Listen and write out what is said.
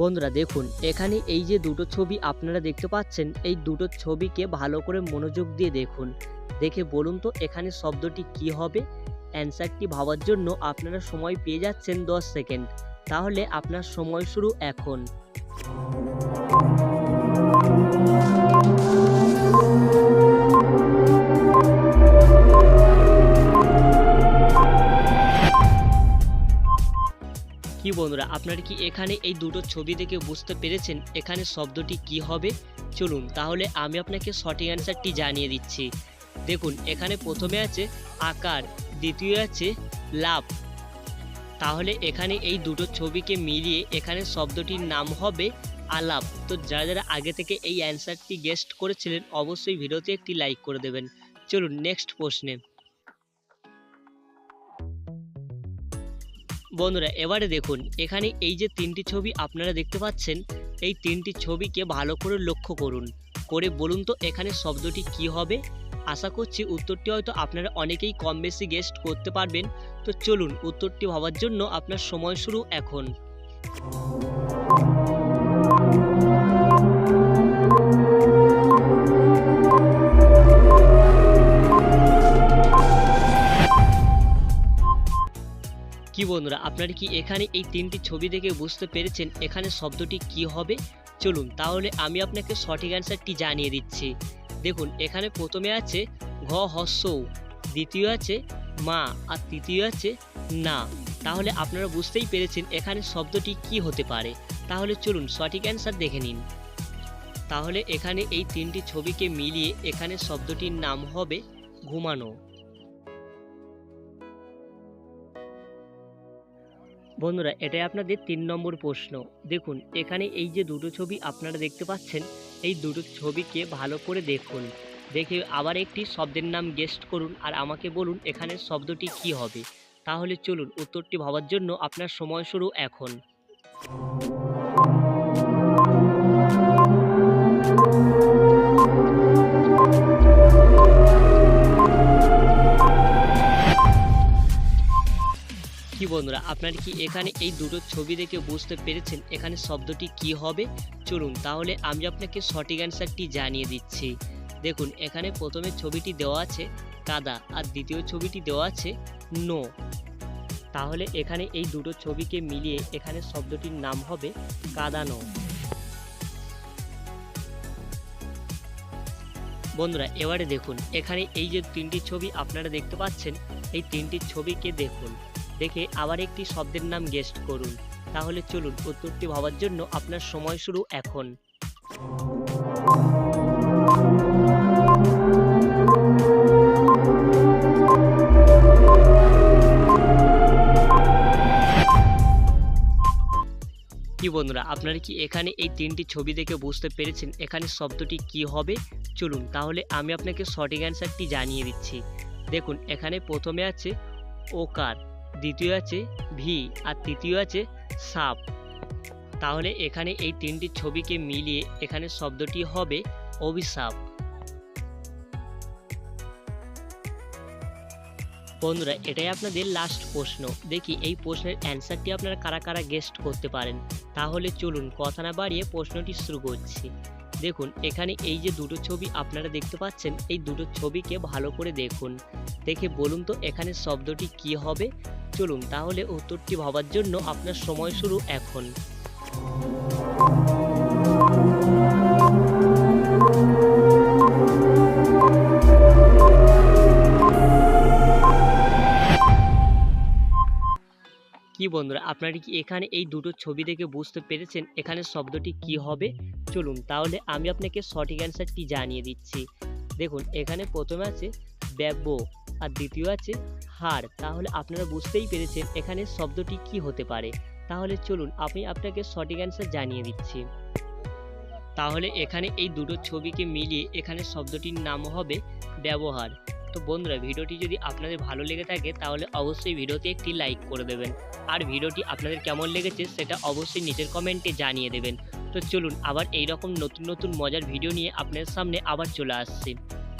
বন্ধুরা দেখুন, এখানে এই যে দুটো ছবি আপনারা দেখতে পাচ্ছেন, এই দুটো ছবিকে ভালো করে মনোযোগ দিয়ে দেখুন। দেখে বলুন তো এখানে শব্দটি কি হবে? অ্যান্সারটি ভাবার জন্য আপনারা সময় পেয়ে যাচ্ছেন দশ সেকেন্ড। তাহলে আপনার সময় শুরু এখন। বন্ধুরা, আপনারা কি এখানে এই দুটো ছবি দেখে বুঝতে পেরেছেন এখানে শব্দটি কি হবে? চলুন, তাহলে আমি আপনাকে সঠিক অ্যান্সারটি জানিয়ে দিচ্ছি। দেখুন, এখানে প্রথমে আছে আকার, দ্বিতীয় আছে লাভ। তাহলে এখানে এই দুটো ছবিকে মিলিয়ে এখানে শব্দটির নাম হবে আলাপ। তো যারা যারা আগে থেকে এই অ্যান্সারটি গেস্ট করেছিলেন, অবশ্যই ভিডিওতে একটি লাইক করে দেবেন। চলুন নেক্সট প্রশ্নে। বন্ধুরা, এবারে দেখুন, এখানে এই যে তিনটি ছবি আপনারা দেখতে পাচ্ছেন, এই তিনটি ছবিকে ভালো করে লক্ষ্য করুন। করে বলুন তো এখানে শব্দটি কি হবে? আশা করছি উত্তরটি হয়তো আপনারা অনেকেই কম বেশি গেস্ট করতে পারবেন। তো চলুন উত্তরটি ভাবার জন্য আপনার সময় শুরু এখন। কি বন্ধুরা, আপনারা কি এখানে এই তিনটি ছবি দেখে বুঝতে পেরেছেন এখানে শব্দটি কি হবে? চলুন, তাহলে আমি আপনাকে সঠিক অ্যান্সারটি জানিয়ে দিচ্ছি। দেখুন, এখানে প্রথমে আছে ঘ হস্যৌ দ্বিতীয় আছে মা, আর তৃতীয় আছে না। তাহলে আপনারা বুঝতেই পেরেছেন এখানে শব্দটি কি হতে পারে। তাহলে চলুন, সঠিক অ্যান্সার দেখে নিন। তাহলে এখানে এই তিনটি ছবিকে মিলিয়ে এখানে শব্দটির নাম হবে ঘুমানো। বন্ধুরা, এটাই আপনাদের তিন নম্বর প্রশ্ন। দেখুন, এখানে এই যে দুটো ছবি আপনারা দেখতে পাচ্ছেন, এই দুটো ছবিকে ভালো করে দেখুন। দেখে আবার একটি শব্দের নাম গেস্ট করুন আর আমাকে বলুন এখানে শব্দটি কি হবে। তাহলে চলুন, উত্তরটি ভাবার জন্য আপনার সময় শুরু এখন। বন্ধুরা, আপনারা কি এখানে এই দুটো ছবি দেখে বুঝতে পেরেছেন এখানে শব্দটি কি হবে? চলুন তাহলে আমি আপনাকে সঠিক অ্যান্সারটি জানিয়ে দিচ্ছি। দেখুন, এখানে প্রথমে ছবিটি দেওয়া আছে কাদা আর দ্বিতীয় ছবিটি দেওয়া আছে নো। তাহলে এখানে এই দুটো ছবিকে মিলিয়ে এখানে শব্দটির নাম হবে কাদানো বন্ধুরা, এবারে দেখুন, এখানে এই যে তিনটি ছবি আপনারা দেখতে পাচ্ছেন, এই তিনটি ছবিকে দেখুন। দেখে আবার একটি শব্দের নাম গেস্ট করুন। তাহলে চলুন উত্তরটি ভাবার জন্য আপনার সময় শুরু এখন। কি বন্ধুরা, আপনারা কি এখানে এই তিনটি ছবি দেখে বুঝতে পেরেছেন এখানে শব্দটি কি হবে? চলুন তাহলে আমি আপনাকে সঠিক অ্যান্সারটি জানিয়ে দিচ্ছি। দেখুন, এখানে প্রথমে আছে ওকার। দ্বিতীয় আছে ভি, আর তৃতীয় আছে সাপ তাহলে এখানে এই তিনটি ছবিকে মিলিয়ে এখানে শব্দটি হবে অভিশাপ। বন্ধুরা, এটাই আপনাদের লাস্ট প্রশ্ন। দেখি, এই প্রশ্নের অ্যান্সারটি আপনারা কারা কারা গেস্ট করতে পারেন? তাহলে চলুন, কথা না বাড়িয়ে প্রশ্নটি শুরু করছি। দেখুন, এখানে এই যে দুটো ছবি আপনারা দেখতে পাচ্ছেন, এই দুটো ছবিকে ভালো করে দেখুন। দেখে বলুন তো, এখানে শব্দটি কি হবে? চলুন তাহলে উত্তরটি ভাবার জন্য আপনার সময় শুরু এখন। কি বন্ধুরা, আপনারা কি এখানে এই দুটো ছবি দেখে বুঝতে পেরেছেন এখানে শব্দটি কি হবে? চলুন তাহলে আমি আপনাকে সঠিক অ্যান্সারটি জানিয়ে দিচ্ছি। দেখুন, এখানে প্রথমে আছে ব্যব্য আর দ্বিতীয় আছে হার। তাহলে আপনারা বুঝতেই পেরেছেন এখানে শব্দটি কি হতে পারে। তাহলে চলুন, আমি আপনাকে সঠিক অ্যান্সার জানিয়ে দিচ্ছি। তাহলে এখানে এই দুটো ছবিকে মিলিয়ে এখানে শব্দটির নাম হবে ব্যবহার। তো বন্ধুরা, ভিডিওটি যদি আপনাদের ভালো লেগে থাকে, তাহলে অবশ্যই ভিডিওতে একটি লাইক করে দেবেন। আর ভিডিওটি আপনাদের কেমন লেগেছে, সেটা অবশ্যই নিচের কমেন্টে জানিয়ে দেবেন। তো চলুন, আবার এই রকম নতুন নতুন মজার ভিডিও নিয়ে আপনাদের সামনে আবার চলে আসছি।